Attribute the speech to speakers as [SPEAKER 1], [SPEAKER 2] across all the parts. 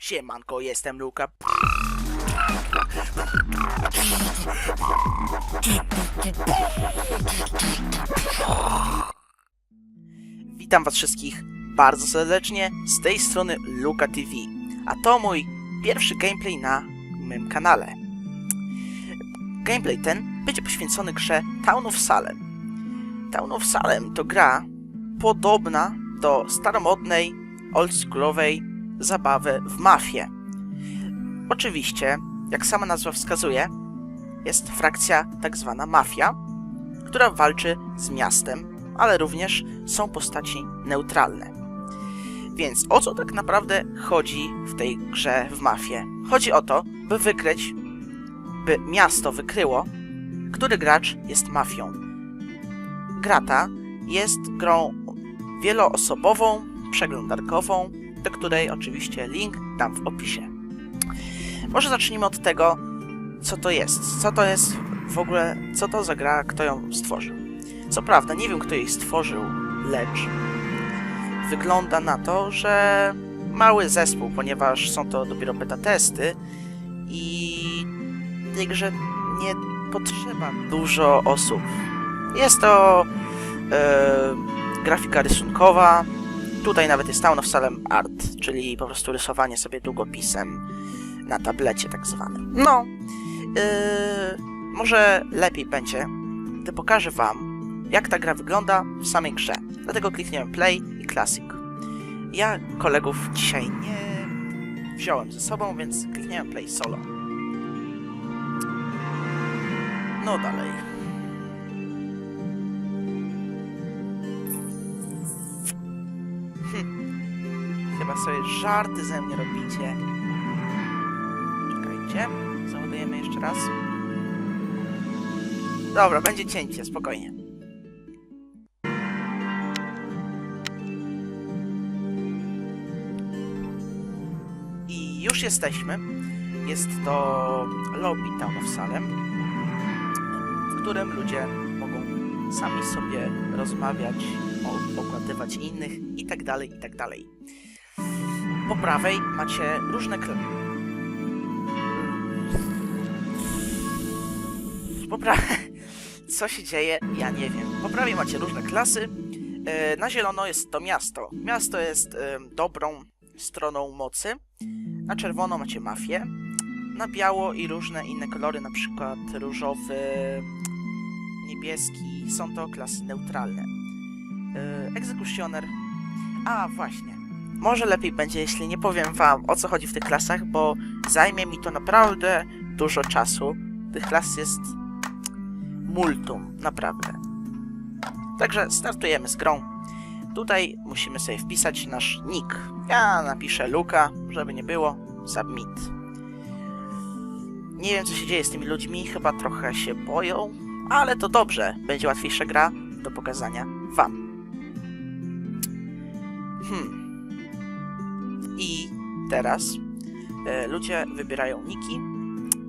[SPEAKER 1] Siemanko, jestem Luka. Witam was wszystkich bardzo serdecznie, z tej strony Luka TV, a to mój pierwszy gameplay na moim kanale. Gameplay ten będzie poświęcony grze Town of Salem. Town of Salem to gra podobna do staromodnej, oldschoolowej zabawy w mafię. Oczywiście, jak sama nazwa wskazuje, jest frakcja tak zwana mafia, która walczy z miastem, ale również są postaci neutralne. Więc o co tak naprawdę chodzi w tej grze w mafię? Chodzi o to, by wykryć, by miasto wykryło, który gracz jest mafią. Gra ta jest grą wieloosobową, przeglądarkową, do której oczywiście link dam w opisie. Może zacznijmy od tego, co to jest. Co to jest w ogóle, co to za gra, kto ją stworzył. Co prawda, nie wiem, kto jej stworzył, lecz wygląda na to, że mały zespół, ponieważ są to dopiero beta testy i grze nie potrzeba dużo osób. Jest to e, grafika rysunkowa, tutaj nawet jest Town of Salem Art, czyli po prostu rysowanie sobie długopisem na tablecie tak zwanym. No, yy, może lepiej będzie, gdy pokażę wam, jak ta gra wygląda w samej grze. Dlatego klikniemy play i classic. Ja kolegów dzisiaj nie wziąłem ze sobą, więc klikniemy play solo. No dalej. Chyba sobie żarty ze mnie robicie. Czekajcie, załadujemy jeszcze raz. Dobra, będzie cięcie, spokojnie. I już jesteśmy. Jest to lobby Town of Salem, w którym ludzie mogą sami sobie rozmawiać, o- ogładywać innych i tak Po prawej macie różne kl- Po prawej... Co się dzieje? Ja nie wiem. Po prawej macie różne klasy. E, Na zielono jest to miasto. Miasto jest dobrą stroną mocy. Na czerwono macie mafię. Na biało i różne inne kolory, na przykład różowy, niebieski, są to klasy neutralne. E, Egzekucjoner. A, właśnie. Może lepiej będzie, jeśli nie powiem wam o co chodzi w tych klasach, bo zajmie mi to naprawdę dużo czasu. Tych klas jest multum, naprawdę. Także startujemy z grą. Tutaj musimy sobie wpisać nasz nick. Ja napiszę Luka, żeby nie było. Submit. Nie wiem, co się dzieje z tymi ludźmi, chyba trochę się boją, ale to dobrze. Będzie łatwiejsza gra do pokazania wam. Hmm. Teraz e, ludzie wybierają niki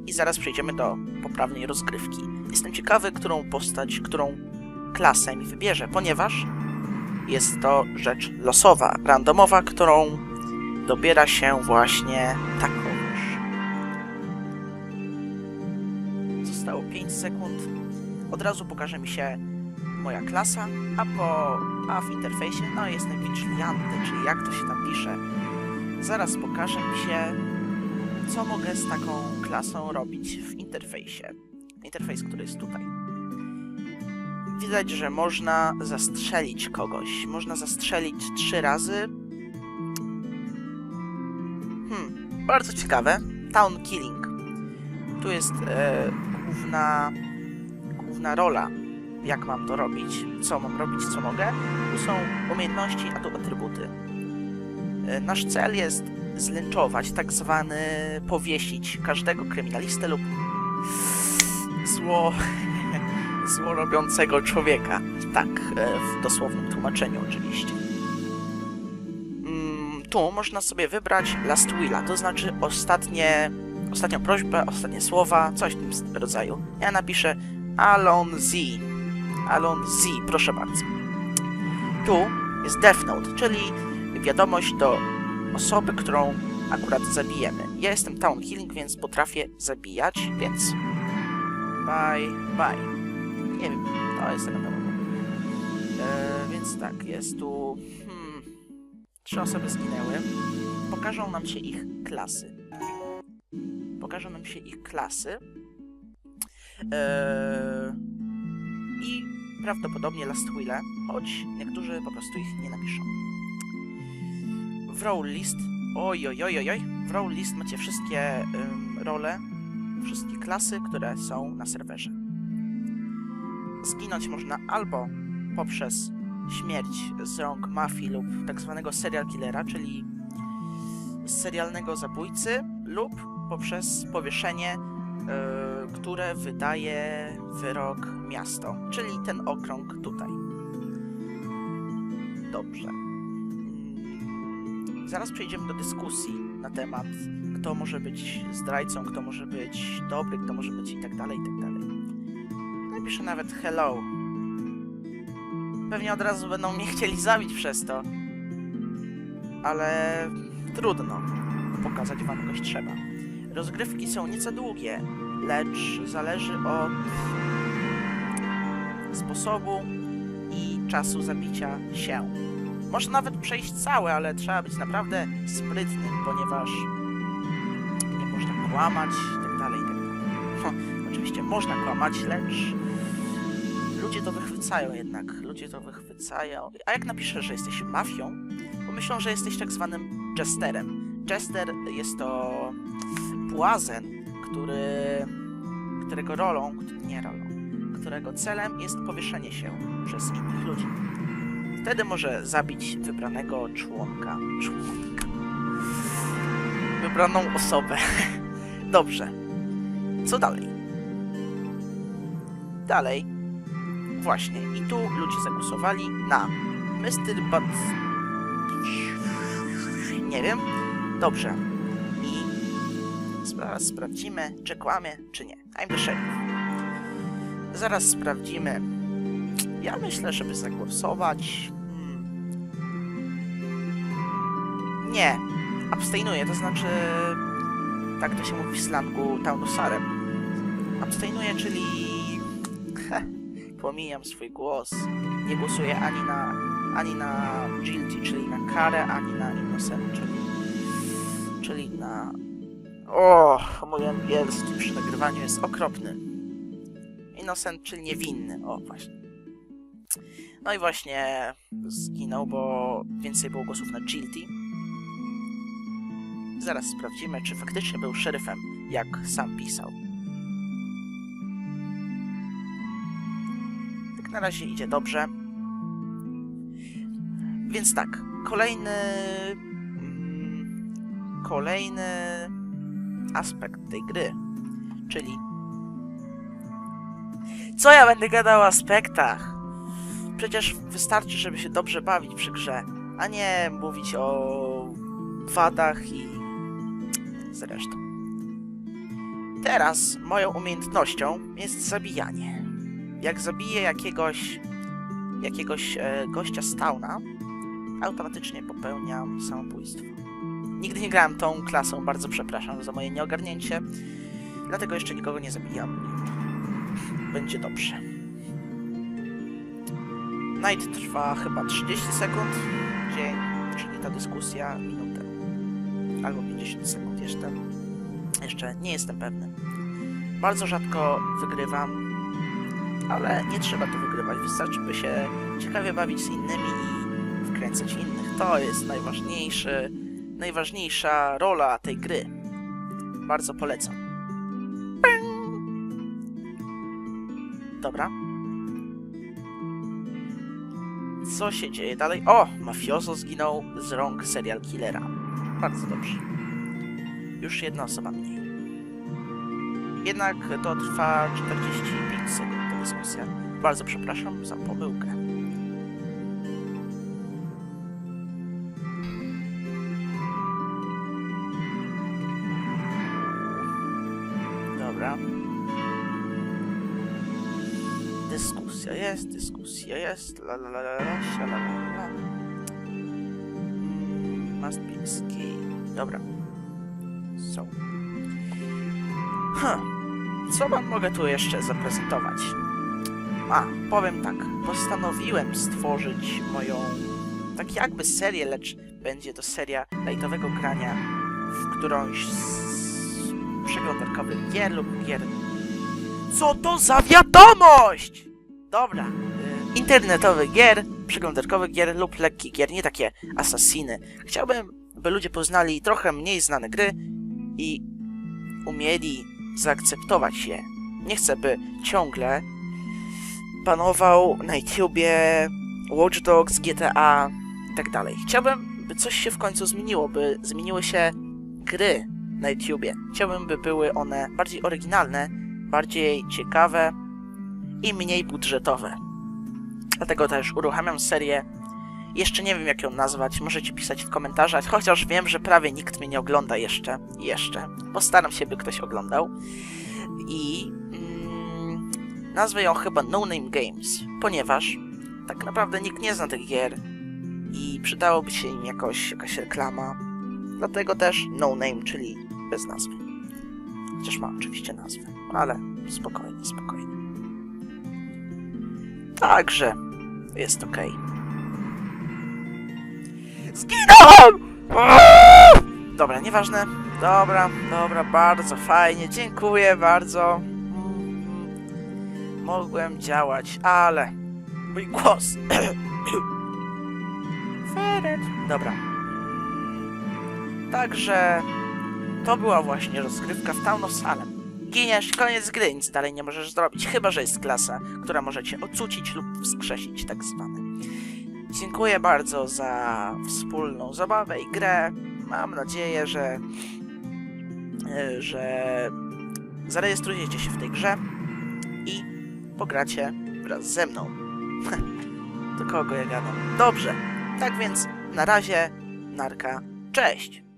[SPEAKER 1] i zaraz przejdziemy do poprawnej rozgrywki. Jestem ciekawy, którą postać, którą klasę mi wybierze, ponieważ jest to rzecz losowa, randomowa, którą dobiera się właśnie takoż. Zostało 5 sekund. Od razu pokaże mi się moja klasa, a po a w interfejsie, no jestem vigilante, czyli jak to się tam pisze. Zaraz pokaże mi się, co mogę z taką klasą robić w interfejsie. Interfejs, który jest tutaj. Widać, że można zastrzelić kogoś. Można zastrzelić trzy razy. Hmm, bardzo ciekawe. Town Killing. Tu jest e, główna, główna rola, jak mam to robić, co mam robić, co mogę. Tu są umiejętności, a tu atrybuty. E, nasz cel jest zlinczować, tak zwany powiesić każdego kryminalistę lub zło, zło robiącego człowieka. Tak, e, w dosłownym tłumaczeniu oczywiście. Mm, Tu można sobie wybrać last willa, to znaczy ostatnie, ostatnią prośbę, ostatnie słowa, coś w tym rodzaju. Ja napiszę Alon Z. Alon Z, proszę bardzo. Tu jest Death Note, czyli wiadomość do osoby, którą akurat zabijemy. Ja jestem Town Healing, więc potrafię zabijać, więc... Bye, bye. Nie wiem, to jest tego. E, więc tak, jest tu... Hmm, trzy osoby zginęły. Pokażą nam się ich klasy. Pokażą nam się ich klasy. E, I prawdopodobnie Last Wille, choć niektórzy po prostu ich nie napiszą. W role list, oj, oj, oj, oj, w role list macie wszystkie ym, role, wszystkie klasy, które są na serwerze. Zginąć można albo poprzez śmierć z rąk mafii lub tak zwanego serial killera, czyli serialnego zabójcy, lub poprzez powieszenie, yy, które wydaje wyrok miasto, czyli ten okrąg tutaj. Dobrze. Zaraz przejdziemy do dyskusji na temat, kto może być zdrajcą, kto może być dobry, kto może być i tak dalej, i tak dalej. Napiszę nawet hello. Pewnie od razu będą mnie chcieli zabić przez to. Ale trudno. Pokazać wam kogoś trzeba. Rozgrywki są nieco długie, lecz zależy od sposobu i czasu zabicia się. Można nawet przejść całe, ale trzeba być naprawdę sprytnym, ponieważ nie można kłamać i tak tak. No, oczywiście można kłamać, lecz ludzie to wychwycają jednak. Ludzie to wychwycają. A jak napiszesz, że jesteś mafią, pomyślą, że jesteś tak zwanym jesterem. Jester jest to błazen, który, którego rolą, nie rolą, którego celem jest powieszenie się przez innych ludzi. Wtedy może zabić wybranego członka. Członka. Wybraną osobę. Dobrze. Co dalej? Dalej. Właśnie. I tu ludzie zagłosowali na Mr. But... Nie wiem. Dobrze. I zaraz sprawdzimy, czy kłamie, czy nie. I'm the sheriff. Zaraz sprawdzimy. Ja myślę, żeby zagłosować. Hmm. Nie. Abstainuję, to znaczy. Tak to się mówi w slangu taunusarem. Abstainuję, czyli. Heh, pomijam swój głos. Nie głosuję ani na. ani na guilty, czyli na karę, ani na innocent, czyli. czyli na. O, mój angielski przy nagrywaniu jest okropny. Innocent, czyli niewinny. O, właśnie. No i właśnie zginął, bo więcej było głosów na guilty. Zaraz sprawdzimy, czy faktycznie był szeryfem, jak sam pisał. Tak na razie idzie dobrze. Więc tak, kolejny. mm, Kolejny aspekt tej gry, czyli. Co ja będę gadał o aspektach? Przecież wystarczy, żeby się dobrze bawić przy grze, a nie mówić o wadach i zresztą. Teraz moją umiejętnością jest zabijanie. Jak zabiję jakiegoś jakiegoś e, gościa z Tauna, automatycznie popełniam samobójstwo. Nigdy nie grałem tą klasą, bardzo przepraszam za moje nieogarnięcie, dlatego jeszcze nikogo nie zabijam. Będzie dobrze. Night trwa chyba 30 sekund, dzień, czyli ta dyskusja minutę. Albo 50 sekund jeszcze. Jeszcze nie jestem pewny. Bardzo rzadko wygrywam, ale nie trzeba tu wygrywać. Wystarczy by się ciekawie bawić z innymi i wkręcać innych. To jest najważniejszy, najważniejsza rola tej gry. Bardzo polecam. Dobra. Co się dzieje dalej? O! Mafioso zginął z rąk serial killera. Bardzo dobrze. Już jedna osoba mniej. Jednak to trwa 45 sekund ta dyskusja. Bardzo przepraszam za pomyłkę. Dobra. Dyskusja jest, dyskusja jest. La la la la la, la la la. Mm. Dobra. są. Huh. Co wam mogę tu jeszcze zaprezentować? A, powiem tak. Postanowiłem stworzyć moją tak jakby serię, lecz będzie to seria lightowego grania w którąś z przeglądarkowych gier lub gier. Co to za wiadomość? Dobra. Internetowych gier, przeglądarkowych gier lub lekkich gier, nie takie asasiny. Chciałbym, by ludzie poznali trochę mniej znane gry i umieli zaakceptować je. Nie chcę, by ciągle panował na YouTubie Watch Dogs, GTA i tak dalej. Chciałbym, by coś się w końcu zmieniło, by zmieniły się gry na YouTubie. Chciałbym, by były one bardziej oryginalne, bardziej ciekawe i mniej budżetowe. Dlatego też uruchamiam serię. Jeszcze nie wiem, jak ją nazwać. Możecie pisać w komentarzach, chociaż wiem, że prawie nikt mnie nie ogląda jeszcze. Jeszcze. Postaram się, by ktoś oglądał. I mm, nazwę ją chyba No Name Games, ponieważ tak naprawdę nikt nie zna tych gier i przydałoby się im jakoś, jakaś reklama. Dlatego też No Name, czyli bez nazwy. Chociaż ma oczywiście nazwę, ale spokojnie, spokojnie. Także jest ok. Zginąłem! Aaaa! Dobra, nieważne. Dobra, dobra, bardzo fajnie. Dziękuję bardzo. Mm, Mogłem działać, ale mój głos. Feret. Dobra. Także to była właśnie rozgrywka w Town of Salem. Giniesz, koniec gry, nic dalej nie możesz zrobić, chyba że jest klasa, która może cię ocucić lub wskrzesić, tak zwane. Dziękuję bardzo za wspólną zabawę i grę. Mam nadzieję, że, że zarejestrujecie się w tej grze i pogracie wraz ze mną. Do kogo ja gadam? Dobrze. Tak więc na razie, narka, cześć!